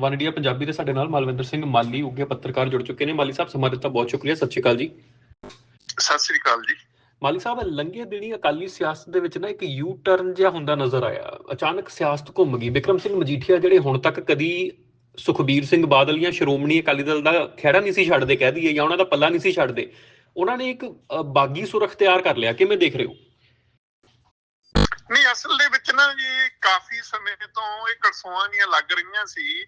One India Punjabi ਦੇ ਸਾਡੇ ਨਾਲ ਮਾਲਵਿੰਦਰ ਸਿੰਘ ਮਾਲੀ ਉੱਗੇ ਪੱਤਰਕਾਰ ਜੁੜ ਚੁੱਕੇ ਨੇ। ਮਾਲੀ ਸਾਹਿਬ ਸਮਾਂ ਦਿੱਤਾ ਬਹੁਤ ਸ਼ੁਕਰੀਆ। ਸਤਿ ਸ਼੍ਰੀ ਅਕਾਲ ਜੀ। ਸਤਿ ਸ੍ਰੀ ਅਕਾਲ ਜੀ। ਮਾਲੀ ਸਾਹਿਬ ਲੰਘੇ ਦਿਨੀ ਅਕਾਲੀ ਸਿਆਸਤ ਦੇ ਵਿੱਚ ਨਾ ਇੱਕ ਯੂ ਟਰਨ ਜਿਹਾ ਹੁੰਦਾ ਨਜ਼ਰ ਆਇਆ। ਅਚਾਨਕ ਸਿਆਸਤ ਘੁੰਮ ਗਈ। ਵਿਕਰਮ ਸਿੰਘ ਮਜੀਠੀਆ ਜਿਹੜੇ ਹੁਣ ਤੱਕ ਕਦੀ ਸੁਖਬੀਰ ਸਿੰਘ ਬਾਦਲ ਜਾਂ ਸ਼੍ਰੋਮਣੀ ਅਕਾਲੀ ਦਲ ਦਾ ਖਹਿੜਾ ਨਹੀਂ ਸੀ ਛੱਡਦੇ ਕਹਿ ਦਈਏ ਜਾਂ ਉਹਨਾਂ ਦਾ ਪੱਲਾ ਨਹੀਂ ਸੀ ਛੱਡਦੇ ਉਹਨਾਂ ਨੇ ਇੱਕ ਬਾਗੀ ਸੁਰਖ ਤਿਆਰ ਕਰ ਲਿਆ। ਕਿਵੇਂ ਦੇਖ ਰਹੇ ਹੋ? ਨਹੀਂ ਅਸਲ ਦੇ ਵਿੱਚ ਨਾ ਜੀ ਕਾਫੀ ਸਮੇਂ ਤੋਂ ਇਹ ਕੜਸੂਆਂ ਦੀਆਂ ਲੱਗ ਰਹੀਆਂ ਸੀ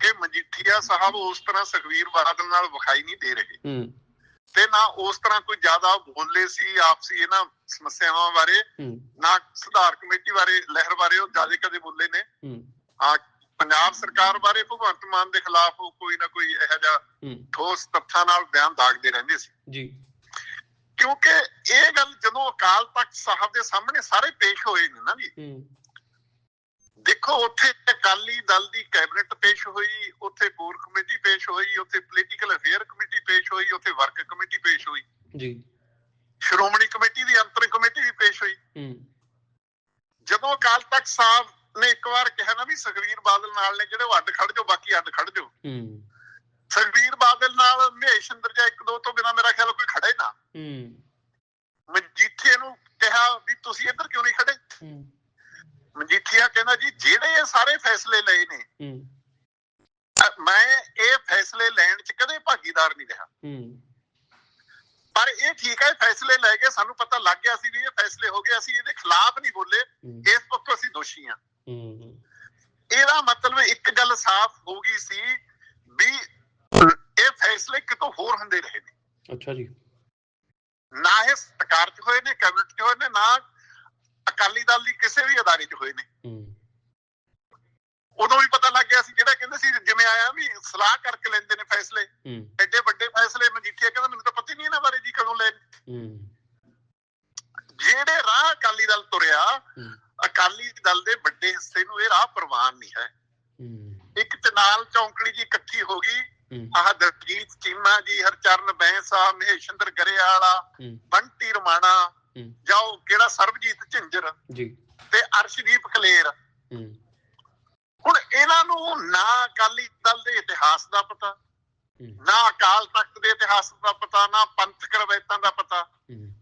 ਕਿ ਮਜੀਠੀਆ ਸਾਹਿਬ ਉਸ ਤਰ੍ਹਾਂ ਸੁਖਵੀਰ ਬਾਦਲ ਨਾਲ ਵਿਖਾਈ ਨਹੀਂ ਦੇ ਰਹੇ। ਤੇ ਨਾ ਉਸ ਤਰ੍ਹਾਂ ਕੋਈ ਜ਼ਿਆਦਾ ਬੋਲੇ ਸੀ ਆਪਸੀ ਇਹਨਾਂ ਸਮੱਸਿਆਵਾਂ ਬਾਰੇ ਨਾ ਸੁਧਾਰ ਕਮੇਟੀ ਬਾਰੇ ਲਹਿਰ ਬਾਰੇ ਉਹ ਜ਼ਿਆਦਾ ਕਦੇ ਬੋਲੇ ਨੇ। ਹੂੰ। ਹਾਂ ਪੰਜਾਬ ਸਰਕਾਰ ਬਾਰੇ ਭਗਵੰਤ ਮਾਨ ਦੇ ਖਿਲਾਫ ਕੋਈ ਨਾ ਕੋਈ ਇਹੋ ਜਿਹਾ ਠੋਸ ਤੱਥਾਂ ਨਾਲ ਬਿਆਨ ਦਾਗਦੇ ਰਹਿੰਦੇ ਸੀ। ਜੀ। ਕਿਉਂਕਿ ਇਹ ਗੱਲ ਜਦੋਂ ਅਕਾਲ ਤਖਤ ਸਾਹਿਬ ਦੇ ਸਾਹਮਣੇ ਸਾਰੇ ਪੇਸ਼ ਹੋਏ ਨੇ ਨਾ ਜੀ ਹੂੰ। ਦੇਖੋ ਉੱਥੇ ਅਕਾਲੀ ਦਲ ਦੀ ਕੈਬਨਿਟ ਪੇਸ਼ ਹੋਈ ਉੱਥੇ ਕੋਰ ਕਮੇਟੀ ਪੇਸ਼ ਹੋਈ ਉੱਥੇ ਪੋਲੀਟੀਕਲ ਅਫੇਅਰ ਕਮੇਟੀ ਪੇਸ਼ ਹੋਈ ਉੱਥੇ ਵਰਕ ਕਮੇਟੀ ਪੇਸ਼ ਹੋਈ। ਜੀ। ਸ਼੍ਰੋਮਣੀ ਕਮੇਟੀ ਦੀ ਅੰਤਰ ਕਮੇਟੀ ਵੀ ਪੇਸ਼ ਹੋਈ। ਹੂੰ। ਜਦੋਂ ਅਕਾਲ ਤਖਤ ਸਾਹਿਬ ਨੇ ਇੱਕ ਵਾਰ ਕਿਹਾ ਨਾ ਵੀ ਸੁਖਵੀਰ ਬਾਦਲ ਨਾਲ ਨੇ ਜਿਹੜੇ ਅੱਡ ਖੜ ਜਾਓ ਬਾਕੀ ਅੱਡ ਖੜ ਜਾਓ। ਹੂੰ। ਸੁਖਵੀਰ ਬਾਦਲ ਨਾਲ ਮਹੇਸ਼ ਅੰਦਰ ਜਾਂ ਇੱਕ ਦੋ ਤੋਂ ਬਿਨਾ ਮੇਰਾ ਖਿਆਲ ਕੋਈ ਖੜੇ ਨਾ। ਹੂੰ। ਮਜੀਠੀਏ ਨੂੰ ਕਿਹਾ ਵੀ ਤੁਸੀਂ ਇੱਧਰ ਕਿਉਂ ਨਹੀਂ ਖੜੇ? ਹੂੰ। ਮਜੀਠੀਆ ਕਹਿੰਦਾ ਜੀ ਜਿਹੜੇ ਇਹ ਸਾਰੇ ਫੈਸਲੇ ਲਏ ਨੇ ਹੂੰ। ਮੈਂ ਇਹ ਫੈਸਲੇ ਲੈਣ 'ਚ ਕਦੇ ਭਾਗੀਦਾਰ ਨਹੀਂ ਰਿਹਾ। ਹੂੰ। ਪਰ ਇਹ ਠੀਕ ਹੈ ਫੈਸਲੇ ਲੈ ਕੇ ਸਾਨੂੰ ਪਤਾ ਲੱਗ ਗਿਆ ਸੀ ਵੀ ਇਹ ਫੈਸਲੇ ਹੋ ਗਏ ਅਸੀਂ ਇਹਦੇ ਖਿਲਾਫ ਨਹੀਂ ਬੋਲੇ ਹੂੰ। ਇਸ ਪੱਖੋਂ ਅਸੀਂ ਦੋਸ਼ੀ ਹਾਂ ਹੂੰ। ਇਹਦਾ ਮਤਲਬ ਇੱਕ ਗੱਲ ਸਾਫ਼ ਹੋ ਗਈ ਸੀ ਵੀ ਇਹ ਫੈਸਲੇ ਕਿਤੋਂ ਹੋਰ ਹੁੰਦੇ ਰਹੇ ਨੇ। ਅੱਛਾ ਜੀ। ਨਾ ਇਹ ਸਰਕਾਰ 'ਚ ਹੋਏ ਨੇ ਕੈਬਨਿਟ 'ਚ ਹੋਏ ਨੇ ਨਾ ਅਕਾਲੀ ਦਲ ਦੀ ਕਿਸੇ ਵੀ ਅਦਾਰੇ 'ਚ ਹੋਏ ਨੇ। ਹੂੰ। ਉਦੋਂ ਵੀ ਪਤਾ ਲੱਗ ਗਿਆ ਸੀ ਜਿਹੜਾ ਕਹਿੰਦੇ ਸੀ ਜਿਵੇਂ ਆਇਆ ਵੀ ਸਲਾਹ ਕਰਕੇ ਲੈਂਦੇ ਨੇ ਫੈਸਲੇ। ਐਡੇ ਵੱਡੇ ਫੈਸਲੇ ਮਜੀਠੀਆ ਕਹਿੰਦਾ ਮੈਨੂੰ ਤਾਂ ਪਤਾ ਹੀ ਨਹੀਂ ਇਹਨਾਂ ਬਾਰੇ ਜੀ ਕਦੋਂ ਲੈ ਹੂੰ। ਜਿਹੜੇ ਰਾਹ ਅਕਾਲੀ ਦਲ ਤੁਰਿਆ ਅਕਾਲੀ ਦਲ ਦੇ ਵੱਡੇ ਹਿੱਸੇ ਨੂੰ ਇਹ ਰਾਹ ਪ੍ਰਵਾਨ ਨਹੀਂ ਹੈ। ਇੱਕ ਚਨਾਲ ਚੌਂਕੜੀ ਜੀ ਇਕੱਠੀ ਹੋ ਗਈ ਆਹ ਦਰਜੀਤ ਚੀਮਾ ਜੀ ਹਰਚਰਨ ਬੈਂਸਾ ਮਹੇਸ਼ਿੰਦਰ ਗਰੇਵਾਲਾ ਬੰਟੀ ਰਮਾਣਾ ਜਾਓ ਕਿਹੜਾ ਸਰਬਜੀਤ ਝਿੰਜਰ? ਜੀ। ਤੇ ਅਰਸ਼ਦੀਪ ਕਲੇਰ ਹੁਣ ਇਹਨਾਂ ਨੂੰ ਨਾ ਅਕਾਲੀ ਦਲ ਦੇ ਇਤਿਹਾਸ ਦਾ ਪਤਾ ਨਾ ਅਕਾਲ ਤਖਤ ਦੇ ਇਤਿਹਾਸ ਦਾ ਪਤਾ ਨਾ ਪੰਥਕ ਰਵਾਇਤਾਂ ਦਾ ਪਤਾ।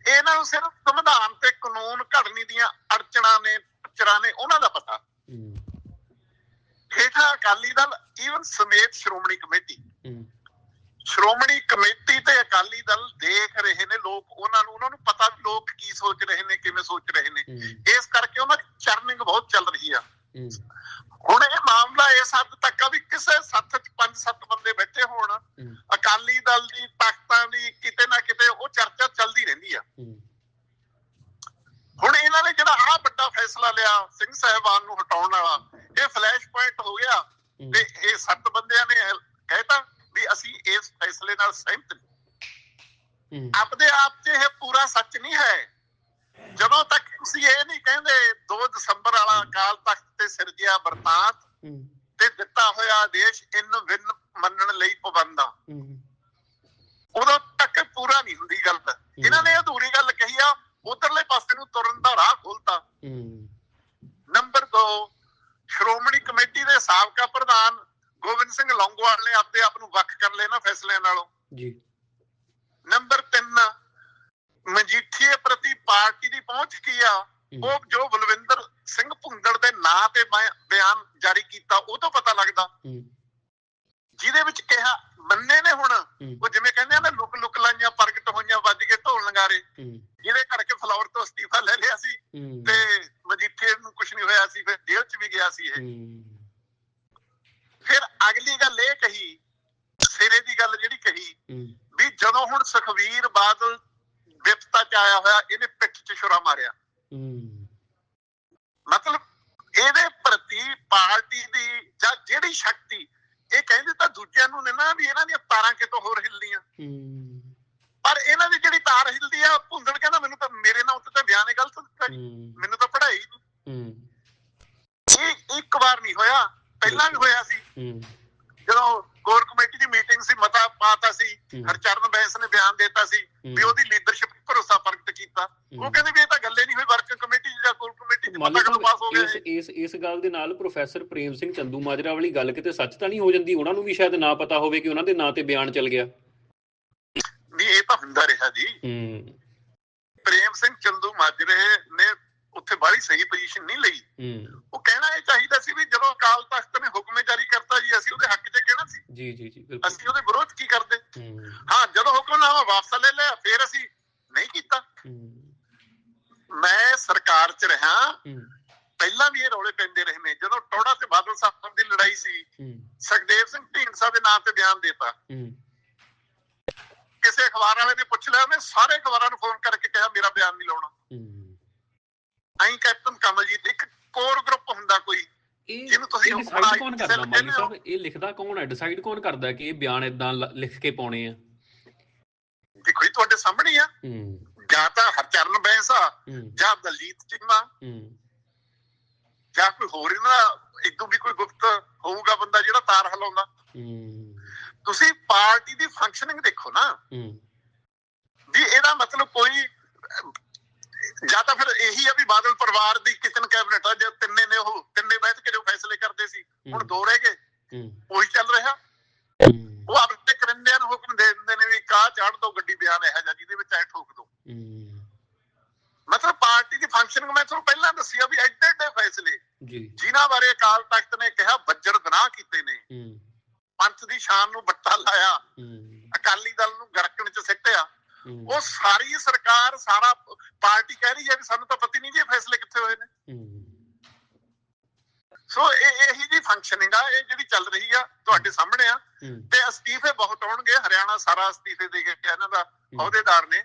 ਇਹਨਾਂ ਨੂੰ ਸਿਰਫ ਸੰਵਿਧਾਨ ਤੇ ਕਾਨੂੰਨ ਘੜਨੀ ਦੀਆਂ ਅੜਚਣਾ ਨੇ ਪਚਰਾਂ ਨੇ ਉਹਨਾਂ ਦਾ ਪਤਾ। ਹੇਠਾਂ ਅਕਾਲੀ ਦਲ ਈਵਨ ਸਮੇਤ ਸ਼੍ਰੋਮਣੀ ਕਮੇਟੀ। ਸ਼੍ਰੋਮਣੀ ਕਮੇਟੀ ਤੇ ਅਕਾਲੀ ਦਲ ਦੇਖ ਰਹੇ ਨੇ ਲੋਕ ਉਹਨਾਂ ਨੂੰ ਉਹਨਾਂ ਨੂੰ ਪਤਾ ਵੀ ਲੋਕ ਕੀ ਸੋਚ ਰਹੇ ਨੇ ਕਿਵੇਂ ਸੋਚ ਰਹੇ ਨੇ। ਇਸ ਕਰਕੇ ਉਹਨਾਂ ਦੀ ਚਰਨਿੰਗ ਬਹੁਤ ਚੱਲ ਰਹੀ ਆ। ਹੁਣ ਇਹ ਮਾਮਲਾ ਇਸ ਹੱਦ ਤੱਕ ਆ ਵੀ ਕਿਸੇ ਸੱਥ 'ਚ ਪੰਜ ਸੱਤ ਬੰਦੇ ਬੈਠੇ ਹੋਣ ਅਕਾਲੀ ਦਲ ਦੀ ਤਾਕਤਾਂ ਦੀ ਕਿਤੇ ਨਾ ਕਿਤੇ ਉਹ ਚਰਚਾ ਚੱਲਦੀ ਰਹਿੰਦੀ ਆ। ਹੁਣ ਇਹਨਾਂ ਨੇ ਜਿਹੜਾ ਆਹ ਵੱਡਾ ਫੈਸਲਾ ਲਿਆ ਸਿੰਘ ਸਾਹਿਬਾਨ ਨੂੰ ਹਟਾਉਣ ਵਾਲਾ ਇਹ ਫਲੈਸ਼ ਪੁਆਇੰਟ ਹੋ ਗਿਆ। ਤੇ ਇਹ ਸੱਤ ਬੰਦਿਆਂ ਨੇ ਕਹਿਤਾ ਵੀ ਅਸੀਂ ਇਸ ਫੈਸਲੇ ਨਾਲ ਸਹਿਮਤ ਨਹੀਂ ਹੂੰ। ਆਪਦੇ ਆਪ 'ਚ ਇਹ ਪੂਰਾ ਸੱਚ ਨਹੀਂ ਹੈ। ਜਦੋਂ ਤੱਕ ਤੁਸੀਂ ਇਹ ਨਹੀਂ ਕਹਿੰਦੇ 2 ਦਸੰਬਰ ਵਾਲਾ ਅਕਾਲ ਤਖਤ ਤੇ ਸਿਰਜਿਆ ਵਰਤਾਂਤ ਤੇ ਦਿੱਤਾ ਹੋਇਆ ਆਦੇਸ਼ ਇਨ ਵਿਨ ਮੰਨਣ ਲਈ ਪਾਬੰਦਾ ਉਦੋਂ ਤੱਕ ਪੂਰਾ ਨਹੀਂ ਹੁੰਦੀ ਗੱਲ। ਇਹਨਾਂ ਨੇ ਅਧੂਰੀ ਗੱਲ ਕਹੀ ਆ ਉਧਰਲੇ ਪਾਸੇ ਨੂੰ ਤੁਰਨ ਦਾ ਰਾਹ ਖੋਲਤਾ। ਨੰਬਰ 2 ਸ਼੍ਰੋਮਣੀ ਕਮੇਟੀ ਦੇ ਸਾਬਕਾ ਪ੍ਰਧਾਨ ਗੋਬਿੰਦ ਸਿੰਘ ਲੌਂਗੋਵਾਲ ਨੇ ਆਪਦੇ ਆਪ ਨੂੰ ਵੱਖ ਕਰ ਲਿਆ ਨਾ ਫੈਸਲਿਆਂ ਨਾਲੋਂ। ਜੀ। ਨੰਬਰ 3 ਮਜੀਠੀਏ ਪ੍ਰਤੀ ਪਾਰਟੀ ਦੀ ਪਹੁੰਚ ਕੀ ਆ? ਉਹ ਜੋ ਬਲਵਿੰਦਰ ਸਿੰਘ ਭੁੰਦੜ ਦੇ ਨਾਂ ਤੇ ਬਿਆ- ਬਿਆਨ ਜਾਰੀ ਕੀਤਾ ਉਹ ਤੋਂ ਪਤਾ ਲੱਗਦਾ। ਜਿਹਦੇ ਵਿੱਚ ਕਿਹਾ ਮੰਨੇ ਨੇ ਹੁਣ ਉਹ ਜਿਵੇਂ ਕਹਿੰਦੇ ਆ ਨਾ ਲੁਕ ਲੁਕ ਲਾਈਆਂ ਪ੍ਰਗਟ ਹੋਈਆਂ ਵੱਜ ਕੇ ਢੋਲ ਲੰਗਾਰੇ ਜਿਹਦੇ ਕਰਕੇ ਫਲੋਰ ਤੋਂ ਅਸਤੀਫਾ ਲੈ ਲਿਆ ਸੀ ਤੇ ਮਜੀਠੀਏ ਨੂੰ ਕੁਝ ਨਹੀਂ ਹੋਇਆ ਸੀ ਫਿਰ ਜੇਲ੍ਹ 'ਚ ਵੀ ਗਿਆ ਸੀ ਇਹ। ਫਿਰ ਅਗਲੀ ਗੱਲ ਇਹ ਕਹੀ ਸਿਰੇ ਦੀ ਗੱਲ ਜਿਹੜੀ ਕਹੀ ਵੀ ਜਦੋਂ ਹੁਣ ਸੁਖਵੀਰ ਬਾਦਲ ਵਿਪਤਾ ਚ ਆਇਆ ਹੋਇਆ ਇਹਨੇ ਪਿੱਠ 'ਚ ਛੁਰਾ ਮਾਰਿਆ। ਮਤਲਬ ਇਹਦੇ ਪ੍ਰਤੀ ਪਾਰਟੀ ਦੀ ਜਾਂ ਜਿਹੜੀ ਸ਼ਕਤੀ ਇਹ ਕਹਿੰਦੇ ਤਾਂ ਦੂਜਿਆਂ ਨੂੰ ਨੇ ਨਾ ਵੀ ਇਹਨਾਂ ਦੀਆਂ ਤਾਰਾਂ ਕਿਤੋਂ ਹੋਰ ਹਿੱਲਦੀਆਂ ਪਰ ਇਹਨਾਂ ਦੀ ਜਿਹੜੀ ਤਾਰ ਹਿੱਲਦੀ ਆ ਭੁੰਦੜ ਕਹਿੰਦਾ ਮੈਨੂੰ ਤਾਂ ਮੇਰੇ ਨਾਲ ਉੱਤੇ ਤਾਂ ਬਿਆਨ ਹੀ ਗਲਤ ਦਿੱਤਾ ਜੀ ਹੂੰ ਮੈਨੂੰ ਤਾਂ ਪੜ੍ਹਾਈ ਨਹੀਂ ਹੂੰ ਇਹ ਇੱਕ ਵਾਰ ਨਹੀਂ ਹੋਇਆ ਪਹਿਲਾਂ ਵੀ ਹੋਇਆ ਸੀ ਹੂੰ ਜਦੋਂ ਕੋਰ ਕਮੇਟੀ ਦੀ ਮੀਟਿੰਗ ਸੀ ਮਤਾ ਪਾਤਾ ਸੀ ਹੂੰ, ਹਰਚਰਨ ਬੈਂਸ ਨੇ ਬਿਆਨ ਦਿੱਤਾ ਸੀ ਵੀ ਉਹਦੀ ਲੀਡਰਸ਼ਿਪ ਭਰੋਸਾ ਪ੍ਰਗਟ ਕੀਤਾ। ਉਹ ਕਹਿੰਦੇ ਵੀ ਇਹ ਤਾਂ ਗੱਲੇ ਨਹੀਂ ਹੋਈ ਵਰਕਿੰਗ ਕਮੇਟੀ ਜਾਂ ਕੋਰ ਕਮੇਟੀ ਚ ਕਦੋਂ ਪਾਸ ਹੋ ਗਿਆ? ਇਸ ਇਸ ਇਸ ਗੱਲ ਦੇ ਨਾਲ ਪ੍ਰੋਫੈਸਰ ਪ੍ਰੇਮ ਸਿੰਘ ਚੰਦੂ ਮਾਜਰਾ ਵਾਲੀ ਗੱਲ ਕਿਤੇ ਸੱਚ ਤਾਂ ਨਹੀਂ ਹੋ ਜਾਂਦੀ? ਉਹਨਾਂ ਨੂੰ ਵੀ ਸ਼ਾਇਦ ਨਾ ਪਤਾ ਹੋਵੇ ਕਿ ਉਹਨਾਂ ਦੇ ਨਾਂ ਤੇ ਬਿਆਨ ਚੱਲ ਗਿਆ। ਵੀ ਇਹ ਤਾਂ ਹੁੰਦਾ ਰਿਹਾ ਜੀ। ਹੂੰ। ਪ੍ਰੇਮ ਸਿੰਘ ਚੰਦੂ ਮਾਜਰੇ ਨੇ ਉੱਥੇ ਬਾਹਲੀ ਸਹੀ ਪੋਜੀਸ਼ਨ ਨਹੀਂ ਲਈ। ਉਹ ਕਹਿਣਾ ਇਹ ਚਾਹੀਦਾ ਸੀ ਵੀ ਜਦੋਂ ਅਕਾਲ ਤਖਤ ਨੇ ਹੁਕਮ ਜਾਰੀ ਕਰਤਾ ਜੀ ਅਸੀਂ ਉਹਦੇ ਹੱਕ 'ਚ ਕਹਿਣਾ ਸੀ। ਜੀ ਜੀ ਜੀ ਬਿਲਕੁਲ। ਅਸੀਂ ਉਹਦੇ ਵਿਰੋਧ ਕੀ ਕਰਦੇ? ਹੂੰ। ਜਦੋਂ ਹੁਕਮਨਾਮਾ ਵਾਪਸ ਲੈ ਲਿਆ ਫਿਰ ਅਸੀਂ ਨਹੀਂ ਕੀਤਾ। ਮੈਂ ਸਰਕਾਰ 'ਚ ਰਿਹਾ। ਪਹਿਲਾਂ ਵੀ ਇਹ ਰੌਲੇ ਪੈਂਦੇ ਰਹੇ ਨੇ। ਜਦੋਂ ਟੋੜਾ ਤੇ ਬਾਦਲ ਸਾਹਿਬ ਦੀ ਲੜਾਈ ਸੀ ਸੁਖਦੇਵ ਸਿੰਘ ਢੀਂਡਸਾ ਦੇ ਨਾਂ ਤੇ ਬਿਆਨ ਦਿੱਤਾ। ਕਿਸੇ ਅਖਬਾਰ ਵਾਲੇ ਨੇ ਪੁੱਛ ਲਿਆ ਉਹਨੇ ਸਾਰੇ ਅਖਬਾਰਾਂ ਨੂੰ ਫੋਨ ਕਰਕੇ ਕਿਹਾ ਮੇਰਾ ਬਿਆਨ ਨਹੀਂ ਲਾਉਣਾ। ਹੂੰ ਐਂ ਕੈਪਟਨ ਕਮਲਜੀਤ ਇੱਕ ਕੋਰ ਗਰੁੱਪ ਹੁੰਦਾ ਕੋਈ ਇਹ ਜਿਹਨੂੰ ਤੁਸੀਂ ਇਹ decide ਕੌਣ ਕਰਦਾ? ਹੋ। ਸਾਹਿਬ ਇਹ ਲਿਖਦਾ ਕੌਣ ਹੈ? ਡਿਸਾਈਡ ਕੌਣ ਕਰਦਾ ਕਿ ਇਹ ਬਿਆਨ ਇਦਾਂ ਲਿਖ ਕੇ ਪਾਉਣੇ ਆ? ਦੇਖੋ ਜੀ ਤੁਹਾਡੇ ਸਾਹਮਣੇ ਆ। ਜਾਂ ਤਾਂ ਹਰਚਰਨ ਬੈਂਸ ਜਾਂ ਦਲਜੀਤ ਚੀਮਾ ਜਾਂ ਕੋਈ ਹੋਰ ਇਹਨਾਂ ਇਦੋਂ ਵੀ ਕੋਈ ਗੁਪਤ ਹੋਊਗਾ ਬੰਦਾ ਜਿਹੜਾ ਤਾਰ ਹਲਾਉਂਦਾ। ਤੁਸੀਂ ਪਾਰਟੀ ਦੀ ਫੰਕਸ਼ਨਿੰਗ ਦੇਖੋ ਨਾ। ਵੀ ਇਹਦਾ ਮਤਲਬ ਕੋਈ ਅਹ, ਜਾਂ ਤਾਂ ਫਿਰ ਇਹੀ ਆ ਵੀ ਬਾਦਲ ਪਰਿਵਾਰ ਦੀ ਕਿਚਨ ਕੈਬਨਿਟ ਆ ਜੇ ਤਿੰਨੇ ਨੇ ਉਹ ਤਿੰਨੇ ਬੈਠ ਕੇ ਜੋ ਫੈਸਲੇ ਕਰਦੇ ਸੀ ਹੁਣ ਦੋ ਰਹਿ ਗਏ। ਉਹੀ ਚੱਲ ਰਿਹਾ। ਉਹ ਆਪਣੇ ਕਰਿੰਦਿਆਂ ਨੂੰ ਹੁਕਮ ਦੇ ਦਿੰਦੇ ਨੇ ਵੀ ਕਾਹ ਚੜ ਦੋ ਗੱਡੀ ਬਿਆਨ ਇਹੋ ਜਿਹਾ ਜਿਹਦੇ ਵਿੱਚ ਐ ਠੋਕ ਦੋ। ਮਤਲਬ ਪਾਰਟੀ ਦੀ ਫੰਕਸ਼ਨਿੰਗ ਮੈਂ ਤੁਹਾਨੂੰ ਪਹਿਲਾਂ ਦੱਸਿਆ ਵੀ ਐਡੇ ਐਡੇ ਫੈਸਲੇ। ਜੀ। ਜਿਨ੍ਹਾਂ ਬਾਰੇ ਅਕਾਲ ਤਖਤ ਨੇ ਕਿਹਾ ਬੱਜਰ ਗੁਨਾਹ ਕੀਤੇ ਨੇ। ਪੰਥ ਦੀ ਸ਼ਾਨ ਨੂੰ ਬੱਟਾ ਲਾਇਆ। ਅਕਾਲੀ ਦਲ ਨੂੰ ਗਰਕਣ ਚ ਸਿੱਟਿਆ। ਉਹ ਸਾਰੀ ਸਰਕਾਰ ਸਾਰਾ ਪਾਰਟੀ ਕਹਿ ਰਹੀ ਹੈ ਵੀ ਸਾਨੂੰ ਤਾਂ ਪਤਾ ਨਹੀਂ ਜੀ ਇਹ ਫੈਸਲੇ ਕਿੱਥੇ ਹੋਏ ਨੇ। ਸੋ ਇਹ ਇਹੀ ਜੀ ਫੰਕਸ਼ਨਿੰਗ ਆ ਇਹ ਜਿਹੜੀ ਚੱਲ ਰਹੀ ਆ ਤੁਹਾਡੇ ਸਾਹਮਣੇ ਆ। ਤੇ ਅਸਤੀਫੇ ਬਹੁਤ ਆਉਣਗੇ ਹਰਿਆਣਾ ਸਾਰਾ ਅਸਤੀਫੇ ਦੇ ਗਿਆ ਇਹਨਾਂ ਦਾ ਅਹੁਦੇਦਾਰ ਨੇ।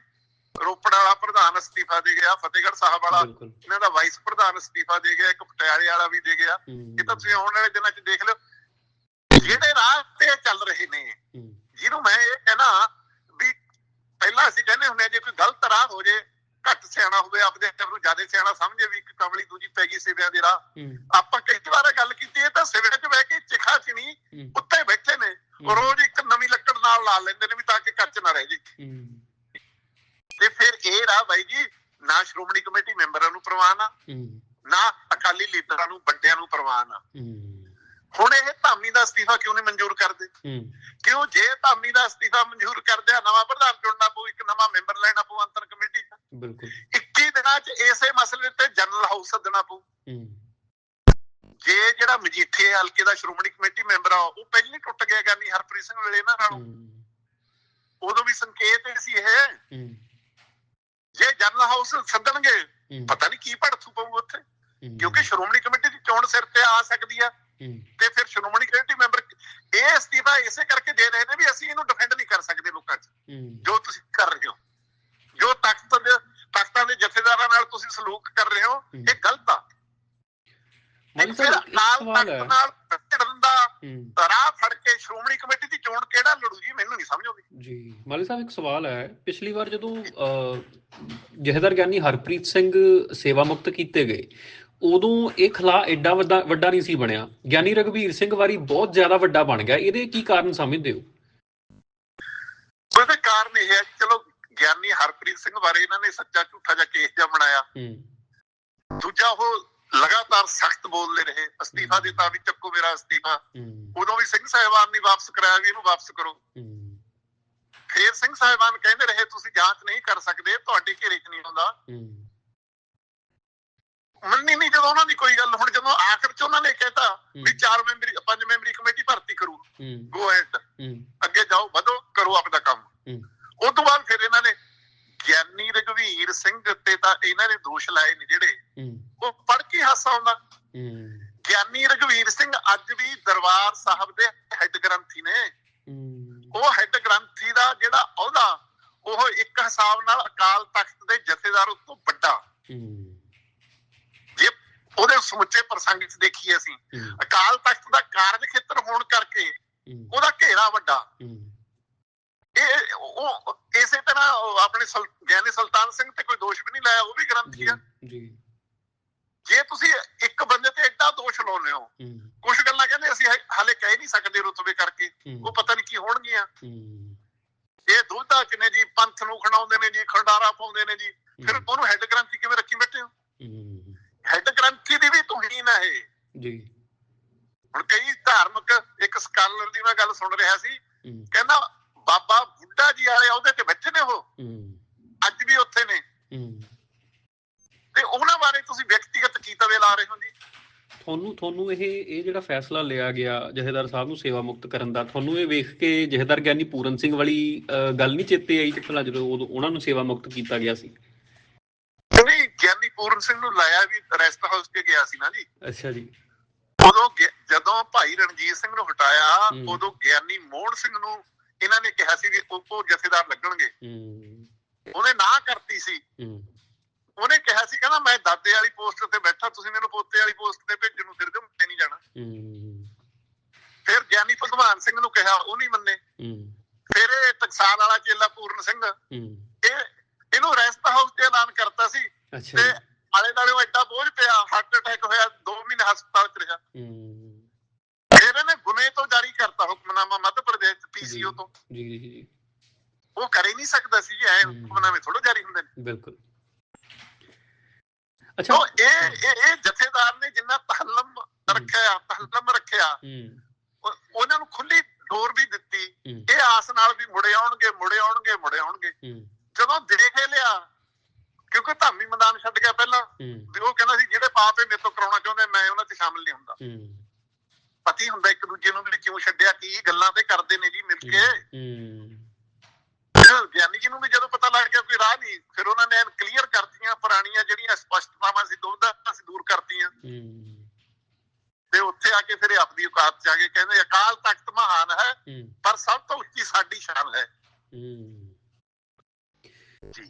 ਰੋਪੜ ਵਾਲਾ ਪ੍ਰਧਾਨ ਅਸਤੀਫਾ ਦੇ ਗਿਆ ਫਤਿਹਗੜ੍ਹ ਸਾਹਿਬ ਵਾਲਾ ਇਹਨਾਂ ਦਾ ਵਾਈਸ ਪ੍ਰਧਾਨ ਅਸਤੀਫਾ ਦੇ ਗਿਆ ਇੱਕ ਪਟਿਆਲੇ ਵਾਲਾ ਵੀ ਦੇ ਗਿਆ। ਇਹ ਤਾਂ ਤੁਸੀਂ ਆਉਣ ਵਾਲੇ ਦਿਨਾਂ 'ਚ ਦੇਖ ਲਿਓ। ਜਿਹੜੇ ਰਾਹ ਤੇ ਚੱਲ ਰਹੇ ਨੇ ਜਿਹਨੂੰ ਮੈਂ ਇਹ ਕਹਿਣਾ ਵੀ ਪਹਿਲਾਂ ਅਸੀਂ ਕਹਿੰਦੇ ਹੁੰਦੇ ਜੇ ਕੋਈ ਗਲਤ ਰਾਹ ਹੋ ਜੇ ਘੱਟ ਸਿਆਣਾ ਹੋਵੇ ਆਪਦੇ ਆਪ ਨੂੰ ਜ਼ਿਆਦਾ ਸਿਆਣਾ ਸਮਝੇ ਵੀ ਇੱਕ ਕਮਲੀ ਦੂਜੀ ਪੈ ਗਈ ਸਿਵਿਆਂ ਦੇ ਰਾਹ। ਆਪਾਂ ਕਈ ਵਾਰ ਗੱਲ ਕੀਤੀ ਇਹ ਤਾਂ ਸਿਵਿਆਂ 'ਚ ਬਹਿ ਕੇ ਚਿਖਾ ਚਿਣੀ ਹੂੰ। ਉੱਤੇ ਬੈਠੇ ਨੇ ਰੋਜ਼ ਇੱਕ ਨਵੀਂ ਲੱਕੜ ਨਾਲ ਲਾ ਲੈਂਦੇ ਨੇ ਵੀ ਤਾਂ ਕਿ ਕੱਚ ਨਾ ਰਹਿ ਜੇ। ਤੇ ਫਿਰ ਇਹ ਰਾਹ ਬਾਈ ਜੀ ਨਾ ਸ਼੍ਰੋਮਣੀ ਕਮੇਟੀ ਮੈਂਬਰਾਂ ਨੂੰ ਪ੍ਰਵਾਨ ਆ ਨਾ ਅਕਾਲੀ ਲੀਡਰਾਂ ਨੂੰ ਵੱਡਿਆਂ ਨੂੰ ਪ੍ਰਵਾਨ ਆ। ਹੁਣ ਇਹ ਧਾਮੀ ਦਾ ਅਸਤੀਫਾ ਕਿਉਂ ਨਹੀਂ ਮਨਜ਼ੂਰ ਕਰਦੇ? ਕਿਉਂ ਜੇ ਧਾਮੀ ਦਾ ਅਸਤੀਫਾ ਮਨਜ਼ੂਰ ਕਰਦੇ ਆ ਨਵਾਂ ਪ੍ਰਧਾਨ ਚੁਣਨਾ ਪਊ ਇੱਕ ਨਵਾਂ ਮੈਂਬਰ ਲੈਣਾ ਪਊ ਅੰਤਰ ਕਮੇਟੀ ਬਿਲਕੁਲ। 21 ਦਿਨਾਂ 'ਚ ਇਸੇ ਮਸਲੇ ਤੇ ਜਨਰਲ ਹਾਊਸ ਸੱਦਣਾ ਪਊ। ਹੂੰ। ਜੇ ਜਿਹੜਾ ਮਜੀਠੇ ਹਲਕੇ ਦਾ ਸ਼੍ਰੋਮਣੀ ਕਮੇਟੀ ਮੈਂਬਰ ਆ ਉਹ ਪਹਿਲਾਂ ਹੀ ਟੁੱਟ ਗਿਆ ਗਾਨੀ ਹਰਪ੍ਰੀਤ ਸਿੰਘ ਵੇਲੇ ਇਹਨਾਂ ਨਾਲੋਂ। ਉਦੋਂ ਵੀ ਸੰਕੇਤ ਸੀ ਇਹ ਹੂੰ। ਜੇ ਜਨਰਲ ਹਾਊਸ ਸੱਦਣਗੇ ਪਤਾ ਨਹੀਂ ਕੀ ਭੜਥੂ ਪਊ ਉੱਥੇ। ਕਿਉਂਕਿ ਸ਼੍ਰੋਮਣੀ ਕਮੇਟੀ ਦੀ ਚੋਣ ਸਿਰ ਤੇ ਆ ਸਕਦੀ ਆ। ਤੇ ਫਿਰ ਸ਼੍ਰੋਮਣੀ ਕਮੇਟੀ ਮੈਂਬਰ ਇਹ ਅਸਤੀਫਾ ਇਸੇ ਕਰਕੇ ਦੇ ਰਹੇ ਨੇ ਵੀ ਅਸੀਂ ਇਹਨੂੰ ਡਿਫੈਂਡ ਨਹੀਂ ਕਰ ਸਕਦੇ ਲੋਕਾਂ 'ਚ। ਜੋ ਤੁਸੀਂ ਕਰ ਰਹੇ ਹੋ। ਜੋ ਦੇ ਜਥੇਦਾਰਾਂ ਨਾਲ ਤੁਸੀਂ ਸਲੂਕ ਕਰ ਰਹੇ ਹੋ ਇਹ ਗਲਤ ਆ। ਫਿਰ ਇੱਕ ਤਖਤ ਨਾਲ ਭਿੜਨ ਦਾ ਰਾਹ ਫੜ ਕੇ ਸ਼੍ਰੋਮਣੀ ਕਮੇਟੀ ਦੀ ਚੋਣ ਕਿਹੜਾ ਲੜੂ ਜੀ ਮੈਨੂੰ ਨਹੀਂ ਸਮਝ ਆਉਂਦੀ। ਜੀ ਮਾਲੀ ਸਾਹਿਬ ਇੱਕ ਸਵਾਲ ਹੈ। ਪਿਛਲੀ ਵਾਰ ਜਦੋਂ ਜਥੇਦਾਰ ਗਿਆਨੀ ਹਰਪ੍ਰੀਤ ਸਿੰਘ ਸੇਵਾ ਮੁਕਤ ਕੀਤੇ ਗਏ ਉਦੋਂ ਇਹ ਖਲਾ ਐਡਾ ਵੱਡਾ ਵੱਡਾ ਨਹੀਂ ਸੀ ਬਣਿਆ। ਗਿਆਨੀ ਰਗਵੀਰ ਸਿੰਘ ਵਾਰੀ ਬਹੁਤ ਜ਼ਿਆਦਾ ਵੱਡਾ ਬਣ ਗਿਆ। ਇਹਦੇ ਕੀ ਕਾਰਨ ਸਮਝਦੇ ਹੋ? ਉਹਦੇ ਕਾਰਨ ਇਹ ਹੈ। ਚਲੋ ਗਿਆਨੀ ਹਰਪ੍ਰੀਤ ਸਿੰਘ ਬਾਰੇ ਇਹਨਾਂ ਨੇ ਸੱਚਾ ਝੂਠਾ ਜਿਹਾ ਕੇਸ ਜਿਹਾ ਬਣਾਇਆ। ਹੂੰ। ਦੂਜਾ ਉਹ ਲਗਾਤਾਰ ਸਖਤ ਬੋਲਦੇ ਰਹੇ ਅਸਤੀਫਾ ਦਿੱਤਾ ਵੀ ਚੱਕੋ ਮੇਰਾ ਅਸਤੀਫਾ। ਉਦੋਂ ਵੀ ਸਿੰਘ ਸਾਹਿਬਾਨ ਨੇ ਵਾਪਸ ਕਰਾਇਆ ਵੀ ਇਹਨੂੰ ਵਾਪਸ ਕਰੋ। ਹੂੰ। ਫੇਰ ਸਿੰਘ ਸਾਹਿਬਾਨ ਕਹਿੰਦੇ ਰਹੇ ਤੁਸੀਂ ਜਾਂਚ ਨਹੀਂ ਕਰ ਸਕਦੇ ਤੁਹਾਡੇ ਘੇਰੇ 'ਚ ਨਹੀਂ ਆਉਂਦਾ। ਹੂੰ। ਮੰਨੀ ਨਹੀਂ ਜਦੋਂ ਉਹਨਾਂ ਦੀ ਕੋਈ ਗੱਲ ਹੁਣ ਜਦੋਂ ਆਖਰ 'ਚ ਉਹਨਾਂ ਨੇ ਕਹਿਤਾ ਵੀ ਚਾਰ ਮੈਂਬਰੀ ਪੰਜ ਮੈਂਬਰੀ ਕਮੇਟੀ ਭਰਤੀ ਕਰੂ। ਹੂੰ। ਗੋ ਐਟ ਹੂੰ। ਅੱਗੇ ਜਾਓ ਵਧੋ ਕਰੋ ਆਪਦਾ ਕੰਮ ਹੂੰ ਉਸ ਤੋਂ ਬਾਅਦ ਫਿਰ ਇਹਨਾਂ ਨੇ ਗਿਆਨੀ ਰਘਵੀਰ ਸਿੰਘ ਤੇ ਤਾਂ ਇਹਨਾਂ ਨੇ ਦੋਸ਼ ਲਾਏ ਨੇ ਜਿਹੜੇ। ਉਹ ਪੜ ਕੇ ਹਾਸਾ ਆਉਂਦਾ। ਗਿਆਨੀ ਰਘਵੀਰ ਸਿੰਘ ਅੱਜ ਵੀ ਦਰਬਾਰ ਸਾਹਿਬ ਦੇ ਹੈੱਡ ਗ੍ਰੰਥੀ ਨੇ। ਉਹ ਹੈੱਡ ਗ੍ਰੰਥੀ ਦਾ ਜਿਹੜਾ ਅਹੁਦਾ ਉਹ ਇੱਕ ਹਿਸਾਬ ਨਾਲ ਅਕਾਲ ਤਖਤ ਦੇ ਜਥੇਦਾਰ ਤੋਂ ਵੱਡਾ। ਜੇ ਉਹਦੇ ਸਮੁੱਚੇ ਪ੍ਰਸੰਗ 'ਚ ਦੇਖੀਏ ਅਸੀਂ ਅਕਾਲ ਤਖਤ ਦਾ ਕਾਰਜ ਖੇਤਰ ਹੋਣ ਕਰਕੇ ਉਹਦਾ ਘੇਰਾ ਵੱਡਾ। ਇਹ ਉਹ ਇਸੇ ਤਰ੍ਹਾਂ ਆਪਣੇ ਗਿਆਨੀ ਸੁਲਤਾਨ ਸਿੰਘ ਤੇ ਕੋਈ ਦੋਸ਼ ਵੀ ਨਹੀਂ ਲਾਇਆ ਉਹ ਵੀ ਗ੍ਰੰਥੀ ਆ। ਜੀ ਜੇ। ਤੁਸੀਂ ਇੱਕ ਬੰਦੇ ਤੇ ਐਡਾ ਦੋਸ਼ ਲਾਉਂਦੇ ਹੋ ਕੁਝ ਗੱਲਾਂ ਕਹਿੰਦੇ ਅਸੀਂ ਹਾਲੇ ਕਹਿ ਨਹੀਂ ਸਕਦੇ ਰੁਤਬੇ ਕਰਕੇ ਉਹ ਪਤਾ ਨਹੀਂ ਕੀ ਹੋਣਗੀਆਂ। ਇਹ ਦੁੱਧਾ ਚ ਨੇ ਜੀ ਪੰਥ ਨੂੰ ਖਣਾਉਂਦੇ ਨੇ ਜੀ ਖੰਡਾਰਾ ਪਾਉਂਦੇ ਨੇ ਜੀ ਫਿਰ ਉਹਨੂੰ ਹੈੱਡ ਗ੍ਰੰਥੀ ਕਿਵੇਂ ਰੱਖੀ ਬੈਠੇ ਹੋ? ਹੈੱਡ ਗ੍ਰੰਥੀ ਦੀ ਵੀ ਤੁਹੀਨ ਹੈ ਜੀ। ਹੁਣ ਕਈ ਧਾਰਮਿਕ ਇੱਕ ਸਕਾਲਰ ਦੀ ਮੈਂ ਗੱਲ ਸੁਣ ਰਿਹਾ ਸੀ। ਕਹਿੰਦਾ ਬਾਬਾ ਬੁੱਢਾ ਜੀ ਵਾਲੇ ਉਹਦੇ ਤੇ ਬੈਠੇ ਨੇ ਉਹ। ਹੂੰ, ਅੱਜ ਵੀ ਉੱਥੇ ਨੇ। ਤੇ ਉਹਨਾਂ ਬਾਰੇ ਤੁਸੀਂ ਵਿਅਕਤੀਗਤ ਕੀ ਤਵੇ ਲਾ ਰਹੇ ਹੋ ਜੀ? ਤੁਹਾਨੂੰ ਤੁਹਾਨੂੰ ਇਹ ਇਹ ਜਿਹੜਾ ਫੈਸਲਾ ਲਿਆ ਗਿਆ ਜਥੇਦਾਰ ਸਾਹਿਬ ਨੂੰ ਸੇਵਾ ਮੁਕਤ ਕਰਨ ਦਾ ਤੁਹਾਨੂੰ ਇਹ ਵੇਖ ਕੇ ਜਥੇਦਾਰ ਗਿਆਨੀ ਪੂਰਨ ਸਿੰਘ ਵਾਲੀ ਗੱਲ ਨਹੀਂ ਚੇਤੇ ਆਈ ਕਿ ਭਲਾ ਜਦੋਂ ਉਹਨਾਂ ਨੂੰ ਸੇਵਾ ਮੁਕਤ ਕੀਤਾ ਗਿਆ ਸੀ? ਨਹੀਂ ਗਿਆਨੀ ਪੂਰਨ ਸਿੰਘ ਨੂੰ ਲਾਇਆ ਵੀ ਰੈਸਟ ਹਾਊਸ ਤੇ ਗਿਆ ਸੀ ਨਾ ਜੀ। ਅੱਛਾ ਜੀ। ਉਦੋਂ ਜਦੋਂ ਭਾਈ ਰਣਜੀਤ ਸਿੰਘ ਨੂੰ ਹਟਾਇਆ। ਉਦੋਂ ਗਿਆਨੀ ਮੋਹਨ ਸਿੰਘ ਨੂੰ ਇਹਨਾਂ ਨੇ ਕਿਹਾ ਸੀ ਵੀ ਉਹ ਜਥੇਦਾਰ ਲੱਗਣਗੇ। ਹੂੰ। ਉਹਨੇ ਨਾ ਕਰਤੀ ਸੀ। ਹੂੰ। ਉਹਨੇ ਕਿਹਾ ਸੀ ਕਹਿੰਦਾ ਮੈਂ ਦਾਦੇ ਵਾਲੀ ਪੋਸਟ ਤੇ ਬੈਠਾ ਤੁਸੀਂ ਮੈਨੂੰ ਪੋਤੇ ਵਾਲੀ ਪੋਸਟ ਤੇ ਭੇਜਣ ਨੂੰ ਹੋ ਮੈਂ ਨਹੀਂ ਜਾਣਾ? ਹੂੰ। ਫਿਰ ਗਿਆਨੀ ਭਗਵਾਨ ਸਿੰਘ ਨੂੰ ਕਿਹਾ ਉਹ ਨਹੀਂ ਮੰਨੇ। ਹੂੰ। ਫਿਰ ਇਹ ਟਕਸਾਲ ਵਾਲਾ ਚੇਲਾ ਪੂਰਨ ਸਿੰਘ ਹੂੰ। ਇਹ ਇਹਨੂੰ ਰੈਸਟ ਹਾਊਸ ਤੇ ਐਲਾਨ ਕਰਤਾ ਸੀ। ਅੱਛਾ ਤੇ ਆਲੇ ਨਾਲੇ ਉਹ ਐਡਾ ਬੋਝ ਪਿਆ ਹਾਰਟ ਅਟੈਕ ਹੋਇਆ 2 ਮਹੀਨੇ ਹਸਪਤਾਲ ਚ ਰਿਹਾ ਹੂੰ ਫਿਰ ਇਹਨੇ ਗੁਨੇ ਤੋਂ ਜਾਰੀ ਕਰਤਾ ਹੁਕਮਨਾਮਾ ਮੱਧ ਪ੍ਰਦੇਸ਼ ਪੀਸੀਓ ਤੋਂ। ਜੀ ਜੀ ਜੀ ਉਹ ਕਰ ਹੀ ਨਹੀਂ ਸਕਦਾ ਸੀ ਜੀ ਐ। ਹੁਕਮਨਾਮੇ ਥੋੜੋ ਜਾਰੀ ਹੁੰਦੇ ਨੇ। ਬਿਲਕੁਲ। ਅੱਛਾ। ਇਹ ਇਹ ਇਹ ਜਥੇਦਾਰ ਨੇ ਜਿੰਨਾ ਤਹਲਮ ਰੱਖਿਆ ਤਹਲਮ ਰੱਖਿਆ ਹੂੰ। ਉਹ- ਉਹਨਾਂ ਨੂੰ ਖੁੱਲੀ ਡੋਰ ਵੀ ਦਿੱਤੀ। ਇਹ ਆਸ ਨਾਲ ਵੀ ਮੁੜੇ ਆਉਣਗੇ ਮੁੜੇ ਆਉਣਗੇ ਮੁੜੇ ਆਉਣਗੇ। ਜਦੋਂ ਦੇਖ ਲਿਆ ਕਿਉਂਕਿ ਧਾਮੀ ਮੈਦਾਨ ਛੱਡ ਗਿਆ ਪਹਿਲਾਂ ਵੀ ਉਹ ਕਹਿੰਦਾ ਸੀ ਜਿਹੜੇ ਪਾਪ ਇਹ ਮੇਰੇ ਤੋਂ ਕਰਾਉਣਾ ਚਾਹੁੰਦੇ ਮੈਂ ਉਹਨਾਂ 'ਚ ਸ਼ਾਮਿਲ ਨਹੀਂ ਹੁੰਦਾ। ਹੂੰ। ਪਤੀ ਹੁੰਦਾ ਇੱਕ ਦੂਜੇ ਨੂੰ ਵੀ ਕਿਉਂ ਛੱਡਿਆ ਕੀ ਗੱਲਾਂ ਤੇ ਕਰਦੇ ਨੇ ਜੀ ਮਿਲ ਕੇ। ਗਿਆਨੀ ਜੀ ਨੂੰ ਵੀ ਜਦੋਂ ਪਤਾ ਲੱਗ ਗਿਆ ਕੋਈ ਰਾਹ ਨਹੀਂ ਫਿਰ ਉਹਨਾਂ ਨੇ ਕਲੀਅਰ ਕਰਤੀਆਂ ਪੁਰਾਣੀਆਂ ਜਿਹੜੀਆਂ ਸਪਸ਼ਟਤਾਵਾਂ ਸੀ ਦੁਬਦਾ ਸੀ ਦੂਰ ਕਰਤੀਆਂ। ਹੂੰ। ਤੇ ਉੱਥੇ ਆ ਕੇ ਫਿਰ ਆਪਣੀ ਔਕਾਤ ਚ ਆ ਕੇ ਕਹਿੰਦੇ ਅਕਾਲ ਤਖਤ ਮਹਾਨ ਹੈ ਪਰ ਸਭ ਤੋਂ ਉੱਚੀ ਸਾਡੀ ਸ਼ਾਨ ਹੈ।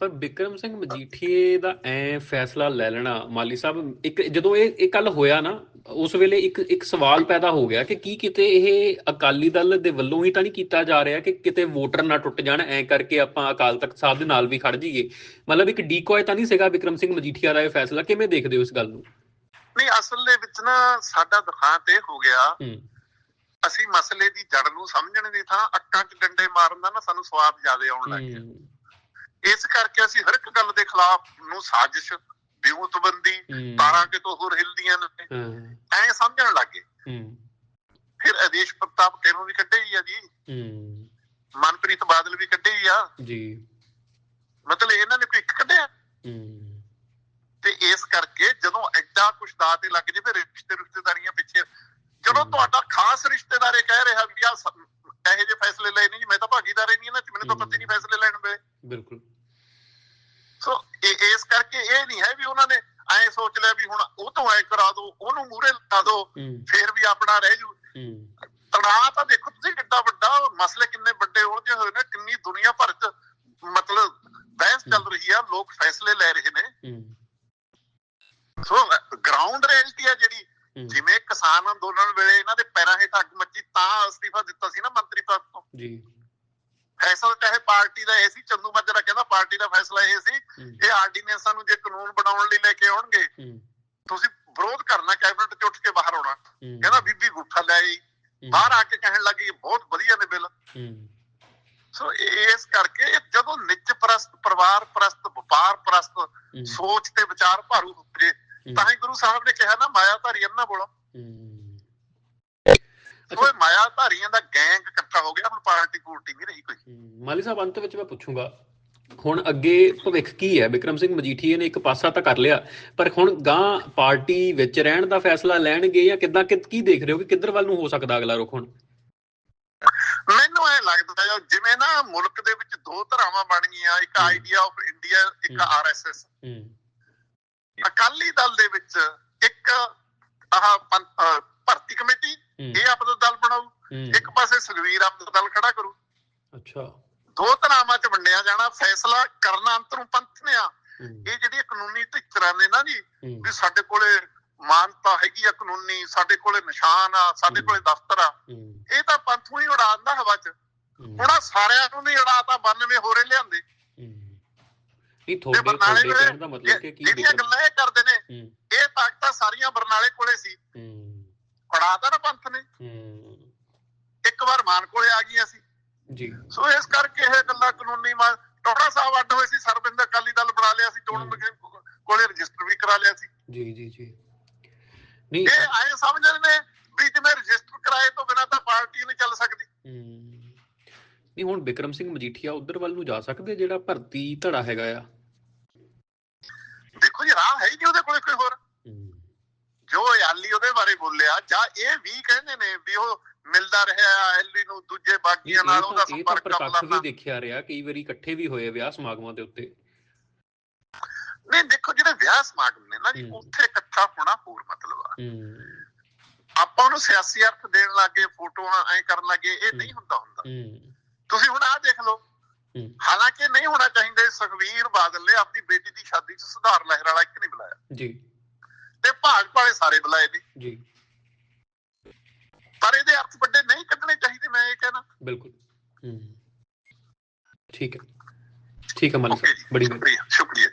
ਪਰ ਬਿਕਰਮ ਸਿੰਘ ਮਜੀਠੀਏ ਦਾ ਐ ਫੈਸਲਾ ਲੈ ਲੈਣਾ ਮਾਲੀ ਸਾਹਿਬ ਇੱਕ ਜਦੋਂ ਇਹ ਇਹ ਕੱਲ ਹੋਇਆ ਨਾ ਉਸ ਵੇਲੇ ਇੱਕ ਇੱਕ ਸਵਾਲ ਪੈਦਾ ਹੋ ਗਿਆ ਕਿ ਕੀ ਕਿਤੇ ਇਹ ਅਕਾਲੀ ਦਲ ਦੇ ਵੱਲੋਂ ਹੀ ਤਾਂ ਨਹੀਂ ਕੀਤਾ ਜਾ ਰਿਹਾ ਕਿ ਕਿਤੇ ਵੋਟਰ ਨਾ ਟੁੱਟ ਜਾਣ ਐ ਕਰਕੇ ਆਪਾਂ ਅਕਾਲ ਤਖਤ ਸਾਹਿਬ ਦੇ ਨਾਲ ਵੀ ਖੜ ਜਾਈਏ? ਮਤਲਬ ਇੱਕ ਡੀਕੋਏ ਤਾਂ ਨਹੀਂ ਸੀਗਾ ਬਿਕਰਮ ਸਿੰਘ ਮਜੀਠੀਆ ਦਾ ਇਹ ਫੈਸਲਾ? ਕਿਵੇਂ ਦੇਖਦੇ ਹੋ ਇਸ ਗੱਲ ਨੂੰ? ਨਹੀਂ ਅਸਲ ਦੇ ਵਿੱਚ ਨਾ ਸਾਡਾ ਦੁਖਾਂਤ ਇਹ ਹੋ ਗਿਆ ਅਸੀਂ ਮਸਲੇ ਦੀ ਜੜ ਨੂੰ ਸਮਝਣ ਦੀ ਥਾਂ ਅੱਕਾਂ 'ਚ ਡੰਡੇ ਮਾਰਨ ਦਾ ਨਾ ਸਾਨੂੰ ਸਵਾਦ ਜ਼ਿਆਦਾ ਆਉਣ ਲੱਗ ਗਿਆ। ਇਸ ਕਰਕੇ ਅਸੀਂ ਹਰ ਇੱਕ ਗੱਲ ਦੇ ਖਿਲਾਫ ਨੂੰ ਸਾਜ਼ਿਸ਼ ਵਿਉਂਤਬੰਦੀ ਤਾਰਾਂ ਕਿਤੋਂ ਹੋਰ ਹਿਲਦੀਆਂ ਨੇ। ਐ ਸਮਝਣ ਲੱਗੇ। ਹੂੰ। ਫਿਰ ਆਦੇਸ਼ ਪ੍ਰਤਾਪ ਤੈਨੂੰ ਵੀ ਕੱਢੇ ਹੀ ਆ ਜੀ। ਹੂੰ। ਮਨਪ੍ਰੀਤ ਬਾਦਲ ਵੀ ਕੱਢੇ ਹੀ ਆ। ਜੀ। ਮਤਲਬ ਇਹਨਾਂ ਨੇ ਕੋਈ ਇੱਕ ਕੱਢਿਆ? ਹੂੰ। ਤੇ ਇਸ ਕਰਕੇ ਜਦੋਂ ਐਡਾ ਕੁਛ ਦਾ ਤੇ ਲੱਗ ਜੇ ਫਿਰ ਰਿਸ਼ਤੇ ਰਿਸ਼ਤੇਦਾਰੀਆਂ ਪਿੱਛੇ ਜਦੋਂ। ਤੁਹਾਡਾ ਖਾਸ ਰਿਸ਼ਤੇਦਾਰ ਕਹਿ ਰਿਹਾ ਵੀ ਆ ਇਹੋ ਜਿਹੇ ਫੈਸਲੇ ਲਏ ਨਹੀਂ ਮੈਂ ਤਾਂ ਭਾਗੀਦਾਰ ਹੀ ਨਹੀਂ ਚ ਮੈਨੂੰ ਤਾਂ। ਪਤਾ ਨਹੀਂ ਫੈਸਲੇ ਲੈਣ ਵੇ ਬਿਲਕੁਲ। ਸੋ ਇਹ ਇਸ ਕਰਕੇ ਇਹ ਨਹੀਂ ਹੈ ਵੀ ਉਹਨਾਂ ਨੇ ਐਂ ਸੋਚ ਲਿਆ ਵੀ ਹੁਣ ਉਹ ਤੋਂ ਐ ਕਰਾ ਦੋ ਉਹਨੂੰ ਮੂਰੇ ਲਾ ਦੋ ਫੇਰ ਵੀ ਆਪਣਾ ਰਹਿ ਜੂ। ਤਣਾਅ ਤਾਂ ਦੇਖੋ ਤੁਸੀਂ ਕਿੱਡਾ ਵੱਡਾ ਮਸਲੇ ਕਿੰਨੇ ਵੱਡੇ ਉਲਝੇ ਹੋਏ ਨੇ ਕਿੰਨੀ ਦੁਨੀਆ ਭਰ ਚ ਮਤਲਬ ਬਹਿਸ ਚੱਲ ਰਹੀ ਆ ਲੋਕ ਫੈਸਲੇ ਲੈ ਰਹੇ ਨੇ। ਸੋ ਗਰਾਊਂਡ ਰਿਐਲਿਟੀ ਆ ਜਿਹੜੀ ਜਿਵੇਂ ਕਿਸਾਨ ਅੰਦੋਲਨ ਵੇਲੇ ਇਹਨਾਂ ਦੇ ਪੈਰਾਂ ਹੇਠ ਅੱਗ ਮੱਚੀ ਤਾਂ ਅਸਤੀਫਾ ਦਿੱਤਾ ਸੀ ਨਾ ਮੰਤਰੀ ਪਦ ਤੋਂ। ਜੀ। ਫੈਸਲਾ ਚਾਹੇ ਪਾਰਟੀ ਦਾ ਇਹ ਸੀ ਚੰਦੂ ਮਾਜਰਾ ਕਹਿੰਦਾ ਪਾਰਟੀ ਦਾ ਫੈਸਲਾ ਇਹ ਸੀ ਇਹ ਆਰਡੀਨੈਂਸਾਂ ਨੂੰ ਜੇ ਕਾਨੂੰਨ ਬਣਾਉਣ ਲਈ ਲੈ ਕੇ ਆਉਣਗੇ ਤੁਸੀਂ ਵਿਰੋਧ ਕਰਨਾ ਕੈਬਨਿਟ ਚ ਉੱਠ ਕੇ ਬਾਹਰ ਆਉਣਾ। ਕਹਿੰਦਾ ਬੀਬੀ ਗੁੱਠਾ ਲੈ ਆਈ ਬਾਹਰ ਆ ਕੇ ਕਹਿਣ ਲੱਗੀ ਬਹੁਤ ਵਧੀਆ ਨੇ ਬਿੱਲ। ਸੋ ਇਸ ਕਰਕੇ ਜਦੋਂ ਨਿੱਜ ਪ੍ਰਸਤ ਪਰਿਵਾਰ ਪ੍ਰਸਤ ਵਪਾਰ ਪ੍ਰਸਤ ਸੋਚ ਤੇ ਵਿਚਾਰ ਭਾਰੂ ਜੇ ਤਾਂ ਹੀ ਗੁਰੂ ਸਾਹਿਬ ਨੇ ਕਿਹਾ ਨਾ ਮਾਇਆ ਧਾਰੀ ਅੰਨਾ ਬੋਲੋ। ਇਹ ਮਾਇਆ ਧਾਰੀਆਂ ਦਾ ਗੈਂਗ ਇਕੱਠਾ ਹੋ ਗਿਆ ਹੁਣ ਪਾਰਟੀ ਪੂਰਟੀ ਨਹੀਂ ਰਹੀ ਕੋਈ। ਮਾਲੀ ਸਾਹਿਬ ਅੰਤ ਵਿੱਚ ਮੈਂ ਪੁੱਛੂੰਗਾ ਹੁਣ ਅੱਗੇ ਭਵਿੱਖ ਕੀ ਹੈ? ਬਿਕਰਮ ਸਿੰਘ ਮਜੀਠੀਏ ਨੇ ਇੱਕ ਪਾਸਾ ਤਾਂ ਕਰ ਲਿਆ ਪਰ ਹੁਣ ਗਾਂ ਪਾਰਟੀ ਵਿੱਚ ਰਹਿਣ ਦਾ ਫੈਸਲਾ ਲੈਣਗੇ ਜਾਂ ਕਿੱਦਾਂ ਕਿ- ਕੀ ਦੇਖ ਰਹੇ ਹੋ ਕਿ ਕਿੱਧਰ ਵੱਲ ਨੂੰ ਹੋ ਸਕਦਾ ਅਗਲਾ ਰੁਖ ਹੁਣ? ਮੈਨੂੰ ਐ ਲੱਗਦਾ ਹੈ ਜਿਵੇਂ ਨਾ ਮੁਲਕ ਦੇ ਵਿੱਚ ਦੋ ਧਰਾਵਾਂ ਬਣ ਗਈਆਂ ਇੱਕ। ਆਈਡੀਆ ਆਫ ਇੰਡੀਆ ਇੱਕ। ਆਰਐਸਐਸ ਹੂੰ। ਅਕਾਲੀ ਦਲ ਦੇ ਵਿੱਚ ਇੱਕ ਆਹ ਭਰਤੀ ਕਮੇਟੀ ਇਹ ਆਪਣਾ ਦਲ ਬਣਾਊ। ਹੂੰ, ਇੱਕ ਪਾਸੇ ਸੁਖਵੀਰ ਆਪਣਾ ਦਲ ਖੜਾ ਕਰੂ। ਅੱਛਾ। ਦੋ ਧਰਾਵਾਂ ਚ ਵੰਡਿਆ ਜਾਣਾ ਫੈਸਲਾ ਕਰਨਾ ਅੰਤਰੋਂ ਪੰਥ ਨੇ ਆ। ਇਹ ਜਿਹੜੀ ਕਾਨੂੰਨੀ ਧਿਕਰਾਂ ਨੇ ਨਾ ਜੀ ਵੀ ਸਾਡੇ ਕੋਲੇ ਮਾਨਤਾ ਹੈਗੀ ਆ ਕਾਨੂੰਨੀ ਸਾਡੇ ਕੋਲੇ ਨਿਸ਼ਾਨ ਆ ਸਾਡੇ। ਕੋਲੇ ਦਫ਼ਤਰ ਆ। ਇਹ ਤਾਂ ਪੰਥ ਨੂੰ ਹੀ ਉਡਾਉਂਦਾ ਹਵਾ 'ਚ। ਹੁਣ ਸਾਰਿਆਂ ਨੂੰ ਨਹੀਂ ਉਡਾਤਾ 92 ਹੋਰੇ ਲਿਆਂਦੇ। ਨਹੀਂ ਤੁਹਾਡੇ ਤੁਹਾਡੇ ਕਹਿਣ ਦਾ ਮਤਲਬ ਕਿ ਕੀ ਜਿਹੜੀਆਂ ਗੱਲਾਂ ਇਹ ਕਰਦੇ ਨੇ ਇਹ ਤਾਕਤਾਂ ਸਾਰੀਆਂ ਬਰਨਾਲੇ ਕੋਲੇ ਸੀ। ਨਾ ਪੰਥ ਨੇ। ਹੂੰ। ਇੱਕ ਵਾਰ ਮਾਨ ਕੋਲੇ ਆ ਗਈਆਂ ਸੀ। ਜੀ। ਸੋ ਇਸ ਕਰਕੇ ਇਹ ਗੱਲਾਂ ਕਾਨੂੰਨੀ ਮਾ ਟੋੜਾ ਸਾਹਿਬ ਅੱਡ ਹੋਏ ਸੀ ਸਰਬਿੰਦਰ ਅਕਾਲੀ ਦਲ ਬਣਾ ਲਿਆ ਸੀ। ਮੁਹਿੰਮ ਕੋਲੇ ਰਜਿਸਟਰ ਵੀ ਕਰਾ ਲਿਆ ਸੀ। ਜੀ ਜੀ ਜੀ। ਨਹੀਂ ਇਹ ਆਏ ਸਮਝਦੇ ਨੇ ਵੀ ਜਿਵੇਂ ਰਜਿਸਟਰ ਕਰਾਏ ਤੋਂ ਬਿਨਾਂ ਤਾਂ ਪਾਰਟੀ ਨਹੀਂ ਚੱਲ ਸਕਦੀ। ਹੂੰ। ਨਹੀਂ ਹੁਣ ਬਿਕਰਮ ਸਿੰਘ ਮਜੀਠੀਆ ਉਧਰ ਵੱਲ ਨੂੰ ਜਾ ਸਕਦੇ ਜਿਹੜਾ ਭਰਤੀ ਧੜਾ ਹੈਗਾ ਆ? ਦੇਖੋ ਜੀ ਰਾਹ ਹੈ ਹੀ ਨਹੀਂ ਉਹਦੇ ਕੋਲੇ ਕੋਈ ਹੋਰ। ਜੋ ਯਾਲੀ ਉਹਦੇ ਬਾਰੇ ਬੋਲਿਆ ਜਾਂ ਇਹ ਵੀ ਕਹਿੰਦੇ ਨੇ ਵੀ ਉਹ ਮਿਲਦਾ ਰਿਹਾ ਐਲੀ ਨੂੰ ਦੂਜੇ ਬਾਗੀਆਂ ਨਾਲ ਉਹਦਾ ਸੰਪਰਕ ਪ੍ਰਤੱਖ ਵੀ ਕਰਨਾ ਦੇਖਿਆ ਰਿਹਾ ਕਈ ਵਾਰੀ ਇਕੱਠੇ ਵੀ ਹੋਏ ਵਿਆਹ ਸਮਾਗਮਾਂ ਦੇ ਉੱਤੇ। ਨਹੀਂ ਦੇਖੋ ਜਿਹੜੇ ਵਿਆਹ ਸਮਾਗਮ ਨੇ ਨਾ ਜੀ। ਉੱਥੇ ਇਕੱਠਾ ਹੋਣਾ ਹੋਰ ਮਤਲਬ ਆ। ਆਪਾਂ ਉਹਨੂੰ ਸਿਆਸੀ ਅਰਥ ਦੇਣ ਲੱਗੇ ਫੋਟੋਆਂ ਐ ਕਰਨ ਲੱਗੇ ਇਹ ਨਹੀਂ ਹੁੰਦਾ ਹੁੰਦਾ। ਤੁਸੀਂ ਹੁਣ ਆਹ ਦੇਖ ਲਓ। ਹਾਲਾਂਕਿ ਨਹੀਂ ਹੋਣਾ ਚਾਹੀਦਾ ਸੁਖਵੀਰ ਬਾਦਲ ਨੇ ਆਪਣੀ ਬੇਟੀ ਦੀ ਸ਼ਾਦੀ 'ਚ ਸੁਧਾਰ ਲਹਿਰ ਵਾਲਾ ਇੱਕ ਨਹੀਂ ਬੁਲਾਇਆ। ਜੀ। ਤੇ ਭਾਗ ਵਾਲੇ ਸਾਰੇ ਬੁਲਾਏ ਨੇ। ਜੀ। ਪਰ ਇਹਦੇ ਅਰਥ ਵੱਡੇ ਨਹੀਂ ਕੱਢਣੇ ਚਾਹੀਦੇ ਮੈਂ ਇਹ ਕਹਿਣਾ। ਬਿਲਕੁਲ। ਹੂੰ। ਠੀਕ ਹੈ। ਠੀਕ ਹੈ ਮਲਿਕ ਸਾਹਿਬ ਬੜੀ ਸ਼ੁਕਰੀਆ।